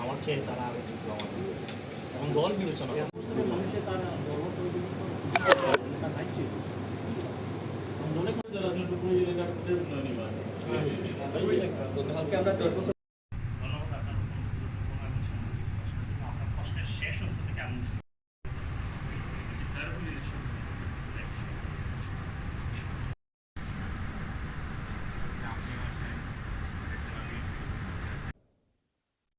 আমার চেয়ে তারা আরও এখন দল বিবেচনা। ধন্যবাদ আপনার গুরুত্বপূর্ণ আলোচনা। আপনার প্রশ্নের শেষ অংশ থেকে আমি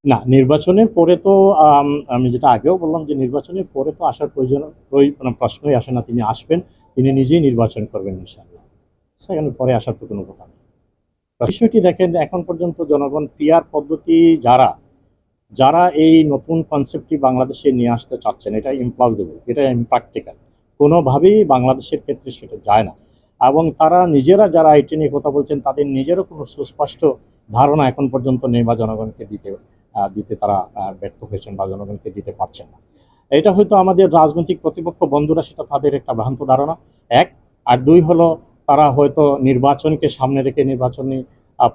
না নির্বাচনের পরে তো আম, যেটা আগেও বললাম যে নির্বাচনের পরে তো আসার প্রয়োজন প্রয়- মানে প্রশ্নই আসে না তিনি আসবেন তিনি নিজেই নির্বাচন করবেন ইনশাআল্লাহ। সেখানে পরে আসার তো কোনো কথা নেই। বিষয়টি দেখেন, এখন পর্যন্ত জনগণ পিয়ার পদ্ধতি যারা যারা এই নতুন কনসেপ্টটি বাংলাদেশে নিয়ে আসতে চাচ্ছেন এটা ইমপ্লজিবল এটা ইমপ্র্যাকটিক্যাল কোনোভাবেই বাংলাদেশের ক্ষেত্রে সেটা যায় না। এবং তারা নিজেরা যারা এটি নিয়ে কথা বলছেন, তাদের নিজেরও কোনো সুস্পষ্ট ধারণা এখন পর্যন্ত নেই বা জনগণকে দিতে দিতে তারা ব্যর্থ হয়েছেন বা জনগণকে দিতে পারছেন না। এটা হয়তো আমাদের রাজনৈতিক প্রতিপক্ষ বন্ধুরা, সেটা তাদের একটা ভ্রান্ত ধারণা। এক, আর দুই হলো তারা হয়তো নির্বাচনকে সামনে রেখে নির্বাচনী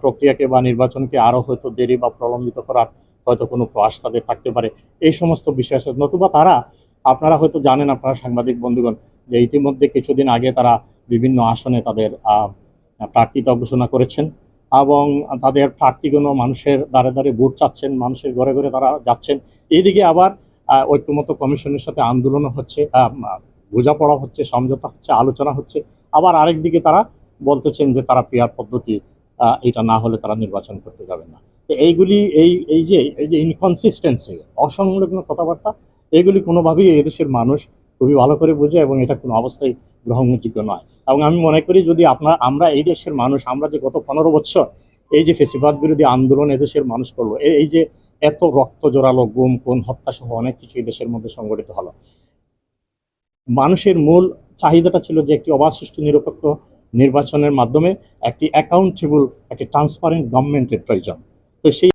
প্রক্রিয়াকে বা নির্বাচনকে আরও হয়তো দেরি বা প্রলম্বিত করার হয়তো কোনো প্রয়াস তাদের থাকতে পারে। এই সমস্ত বিষয় আছে। নতুবা তারা, আপনারা হয়তো জানেন, আপনারা সাংবাদিক বন্ধুগণ, যে ইতিমধ্যে কিছুদিন আগে তারা বিভিন্ন আসনে তাদের প্রার্থিতা ঘোষণা করেছেন এবং তাদের প্রার্থীগুলো মানুষের দ্বারে দ্বারে ভোট চাচ্ছেন, মানুষের ঘরে ঘরে তারা যাচ্ছেন। এইদিকে আবার ঐক্যমত কমিশনের সাথে আন্দোলনও হচ্ছে বোঝাপড়া হচ্ছে, সমঝোতা হচ্ছে, আলোচনা হচ্ছে। আবার আরেক দিকে তারা বলতেছেন যে তারা পেয়ার পদ্ধতি এটা না হলে তারা নির্বাচন করতে যাবেন না। তো এইগুলি, এই এই যে এই যে ইনকনসিস্টেন্সি অসংলগ্ন কথাবার্তা, এগুলি কোনোভাবেই এদেশের মানুষ খুবই ভালো করে বোঝে এবং এটা কোনো অবস্থায় গ্রহণযোগ্য নয়। এবং আমি মনে করি যদি আপনার, আমরা এই দেশের মানুষ, আমরা যে গত পনেরো বছর এই যে ফেসিবাদ বিরোধী আন্দোলন এদেশের মানুষ করল এই যে এত রক্ত জোরালো গুম কোন হত্যা সহ অনেক কিছু দেশের মধ্যে সংগঠিত হলো। মানুষের মূল চাহিদাটা ছিল যে একটি অবাধ সুষ্ঠু নিরপেক্ষ নির্বাচনের মাধ্যমে একটি অ্যাকাউন্টেবল একটি ট্রান্সপারেন্ট গভর্নমেন্টের প্রয়োজন। তো সেই